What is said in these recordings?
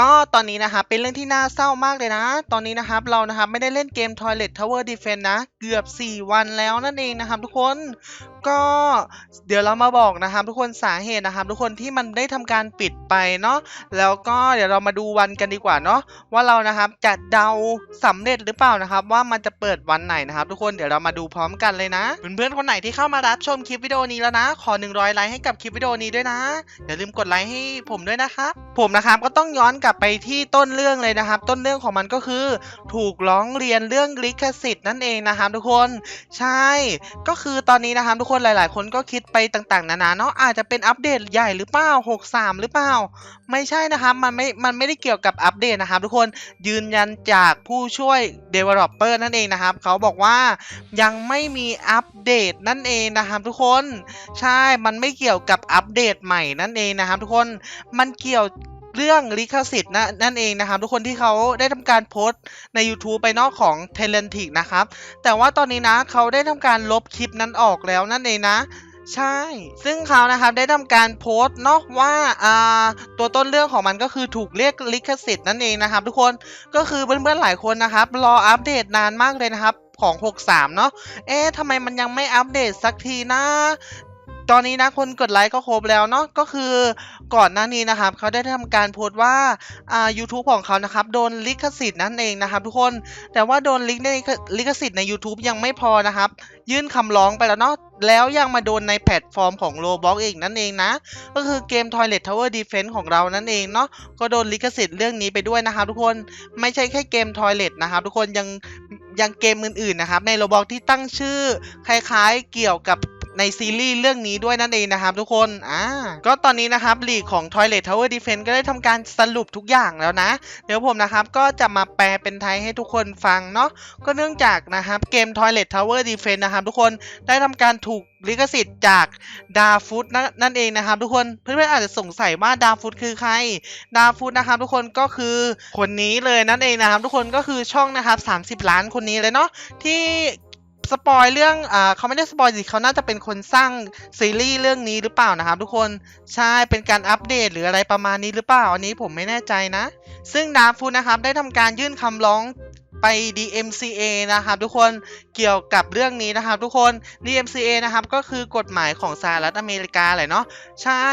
ก็ตอนนี้นะครับเป็นเรื่องที่น่าเศร้ามากเลยนะ ตอนนี้นะครับเรานะครับไม่ได้เล่นเกม Toilet Tower Defense นะ เกือบ 4 วันแล้วนั่นเองนะครับทุกคน ก็เดี๋ยวเรามาบอกนะครับ ทุกคนสาเหตุนะครับ ทุกคนที่มันได้ทำการปิดไปเนาะแล้วก็เดี๋ยวเรามาดูวันกันดีกว่าเนาะว่าเรานะครับจะเดาสำเร็จหรือเปล่านะครับ ว่ามันจะเปิดวันไหนนะครับ ทุกคนเดี๋ยวเรามาดูพร้อมกันเลยนะเพื่อนๆคนไหนที่เข้ามารับชมคลิปวิดีโอนี้แล้วนะ ขอ 100 ไลค์ให้กับคลิปวิดีโอนี้ด้วยนะอย่าลืมกดไลค์ให้ผมด้วยนะครับผมนะครับก็ต้องย้อนกลับไปที่ต้นเรื่องเลยนะครับ ต้นเรื่องของมันก็คือ ถูกร้องเรียนเรื่องลิขสิทธิ์นั่นเองนะครับ ทุกคนใช่ก็คือตอนนี้นะครับทุกคนหลาย ๆ คนก็คิดไปต่างๆ นานาเนาะอาจจะเป็นอัปเดตใหญ่หรือเปล่า63 หรือเปล่า ไม่ใช่นะครับ มันไม่ มันไม่ได้เกี่ยวกับอัปเดตนะครับ ทุกคนยืนยันจากผู้ช่วย Developer นั่นเองนะครับ เขาบอกว่ายังไม่มีอัปเดตนั่นเองนะครับ ทุกคนใช่มันไม่เกี่ยวกับอัปเดตใหม่นั่นเองนะครับ ทุกคนมันเกี่ยว เรื่องลิขสิทธิ์นะนั่นเองนะครับ ทุกคนที่เขาได้ทำการโพสต์ใน YouTube ไปนอกของ t e l e n t i c นะครับ แต่ว่าตอนนี้นะเขาได้ทำการลบคลิปนั้นออกแล้วนั่นเองนะใช่ ซึ่งเขานะครับได้ทำการโพสต์เนอกว่าอ่าตัวต้นเรื่องของมันก็คือถูกเรียกลิขสิทธิ์นั่นเองนะครับ ทุกคน ก็คือเพื่อนๆหลายคนนะครับ รออัปเดตนานมากเลยนะครับของ 63 เนาะ เอ๊ะทำไมมันยังไม่อัปเดตสักทีนะ ตอนนี้นะคนกดไลค์ก็ครบแล้วเนาะก็คือก่อนหน้านี้นะครับเขาได้ทำการโพสต์ว่าอ่า YouTube ของเขานะครับโดนลิขสิทธิ์นั่นเองนะครับ ทุกคนแต่ว่าโดนลิขในลิขสิทธิ์ใน YouTube ยังไม่พอนะครับ ยื่นคำร้องไปแล้วเนาะแล้วยังมาโดนในแพลตฟอร์มของ Roblox อีกนั่นเองนะ ก็คือเกม Toilet Tower Defense ของเรานั่นเองเนาะก็โดนลิขสิทธิ์เรื่องนี้ไปด้วยนะครับ ทุกคนไม่ใช่แค่เกม Toilet นะครับ ทุกคนยังยังเกมอื่นๆนะครับใน Roblox ที่ตั้งชื่อคล้ายๆเกี่ยวกับ ในซีรีส์เรื่องนี้ด้วยนั่นเองนะครับทุกคน อ่า ก็ตอนนี้นะครับลีกของ Toilet Tower Defense ก็ได้ทำการสรุปทุกอย่างแล้วนะ เดี๋ยวผมนะครับก็จะมาแปลเป็นไทยให้ทุกคนฟังเนาะ ก็เนื่องจากนะครับเกม Toilet Tower Defense นะครับทุกคนได้ทำการถูกลิขสิทธิ์จากดาฟุตนั่นเองนะครับทุกคนเพื่อนๆอาจจะสงสัยว่าดาฟุตคือใคร ดาฟุตนะครับทุกคนก็คือคนนี้เลยนั่นเองนะครับทุกคนก็คือช่องนะครับ30 ล้านคนนี้เลยเนาะที่ สปอยเรื่องอ่าเขาไม่ได้สปอยสิเขาน่าจะเป็นคนสร้างซีรีส์เรื่องนี้หรือเปล่านะครับทุกคนใช่เป็นการอัปเดตหรืออะไรประมาณนี้หรือเปล่าอันนี้ผมไม่แน่ใจนะ ซึ่งดาฟูนะครับได้ทำการยื่นคำร้องไป DMCA นะครับทุกคนเกี่ยวกับเรื่องนี้นะครับทุกคน DMCA นะครับก็คือกฎหมายของสหรัฐอเมริกาแหละเนาะใช่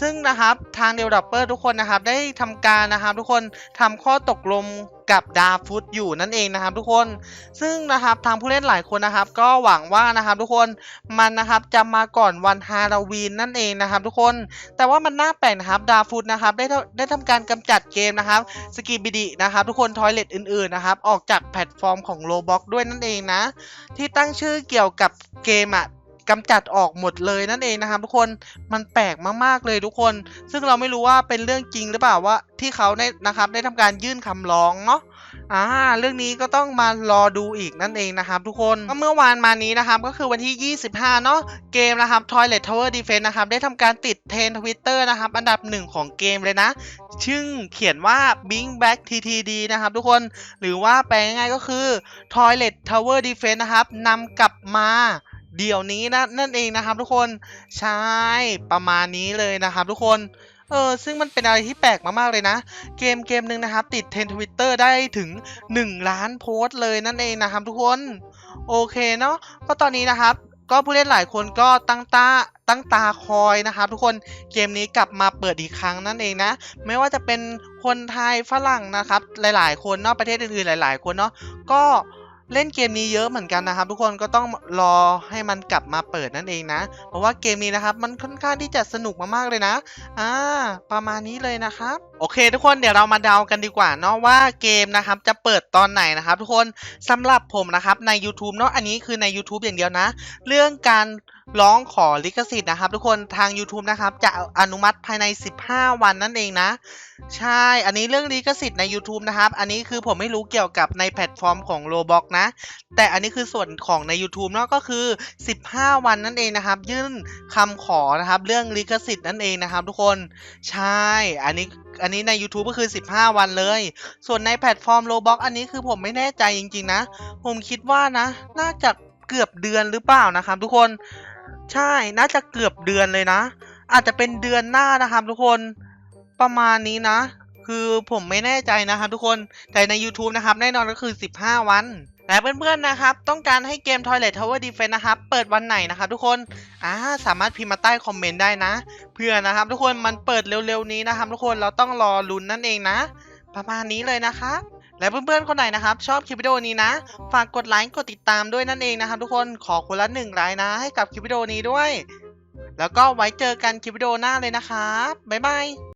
ซึ่งนะครับทาง Developer ทุกคนนะครับได้ทำการนะครับทุกคนทำข้อตกลง กับดาฟุตอยู่นั่นเองนะครับทุกคน ซึ่งนะครับทางผู้เล่นหลายคนนะครับ ก็หวังว่านะครับทุกคนมันนะครับจะมาก่อนวันฮาโลวีนนั่นเองนะครับ ทุกคน แต่ว่ามันน่าแปลกนะครับดาฟุตนะครับได้ได้ทำการกำจัดเกมนะครับสกีบิดีนะครับทุกคนทอยเลตอื่นๆนะครับออกจากแพลตฟอร์มของโ o บ็อกด้วยนั่นเองนะที่ตั้งชื่อเกี่ยวกับเกมอะ กำจัดออกหมดเลยนั่นเองนะครับทุกคนมันแปลกมากๆเลยทุกคน ซึ่งเราไม่รู้ว่าเป็นเรื่องจริงหรือเปล่าว่าที่เขาได้นะครับได้ทำการยื่นคำร้องเนาะอ่าเรื่องนี้ก็ต้องมารอดูอีกนั่นเองนะครับทุกคนก็เมื่อวานมานี้นะครับก็คือวันที่ 25 เนาะเกมนะครับ Toilet Tower Defense นะครับได้ทำการติดเทรนทวิตเตอร์นะครับอันดับหนึ่งของเกมเลยนะซึ่งเขียนว่า Bing Back TTD นะครับทุกคนหรือว่าแปลง่ายๆก็คือ Toilet Tower Defense นะครับนำกลับมา เดี๋ยวนี้นะนั่นเองนะครับทุกคนใช่ประมาณนี้เลยนะครับทุกคนเออซึ่งมันเป็นอะไรที่แปลกมาก ๆ เลยนะ เกมเกมหนึ่งนะครับ ติดเทรนทวิตเตอร์ได้ถึง 1 ล้านโพสต์เลยนั่นเองนะครับทุกคน โอเคเนาะก็ตอนนี้นะครับ ก็ผู้เล่นหลายคนก็ตั้งตาตั้งตาคอยนะครับ ทุกคนเกมนี้กลับมาเปิดอีกครั้งนั่นเองนะ ไม่ว่าจะเป็นคนไทยฝรั่งนะครับ หลาย ๆ คนเนาะประเทศอื่นๆหลาย ๆ คนเนาะก็ เล่นเกมนี้เยอะเหมือนกันนะครับ ทุกคนก็ต้องรอให้มันกลับมาเปิดนั่นเองนะ เพราะว่าเกมนี้นะครับ มันค่อนข้างที่จะสนุกมากๆเลยนะ อ่า ประมาณนี้เลยนะครับ โอเค ทุกคนเดี๋ยวเรามาเดากันดีกว่าเนาะว่าเกมนะครับจะเปิดตอนไหนนะครับ ทุกคนสำหรับผมนะครับใน YouTube เนาะอันนี้คือใน YouTube อย่างเดียวนะ เรื่องการ ร้องขอลิขสิทธิ์นะครับ ทุกคนทาง YouTube นะครับ จะอนุมัติภายใน 15 วันนั่นเองนะ ใช่ อันนี้เรื่องลิขสิทธิ์ใน YouTube นะครับ อันนี้คือผมไม่รู้เกี่ยวกับในแพลตฟอร์มของ Roblox นะ แต่อันนี้คือส่วนของใน YouTube เนาะก็คือ 15 วันนั่นเองนะครับ ยื่นคำขอนะครับ เรื่องลิขสิทธิ์นั่นเองนะครับ ทุกคนใช่อันนี้อันนี้ใน YouTube ก็คือ 15 วันเลย ส่วนในแพลตฟอร์ม Roblox อันนี้คือผมไม่แน่ใจจริงๆนะ ผมคิดว่านะ น่าจะเกือบเดือนหรือเปล่านะครับ ทุกคน ใช่น่าจะเกือบเดือนเลยนะ อาจจะเป็นเดือนหน้านะครับทุกคนประมาณนี้นะ คือผมไม่แน่ใจนะครับทุกคนแต่ใน YouTube นะครับแน่นอนก็คือ 15 วันและเพื่อนๆนะครับ ต้องการให้เกม Toilet Tower Defense นะครับ เปิดวันไหนนะครับทุกคนอ่าสามารถพิมพ์มาใต้คอมเมนต์ได้นะ เพื่อนะครับทุกคนมันเปิดเร็วๆนี้นะครับทุกคนเราต้องรอลุ้นนั่นเองนะ ประมาณนี้เลยนะครับ และเพื่อนๆคนไหนนะครับ ชอบคลิปวิดีโอนี้นะ ฝากกดไลค์กดติดตามด้วยนั่นเองนะครับทุกคนขอคนละหนึ่งไลค์นะ ให้กับคลิปวิดีโอนี้ด้วย แล้วก็ไว้เจอกันคลิปวิดีโอหน้าเลยนะครับบ๊ายบาย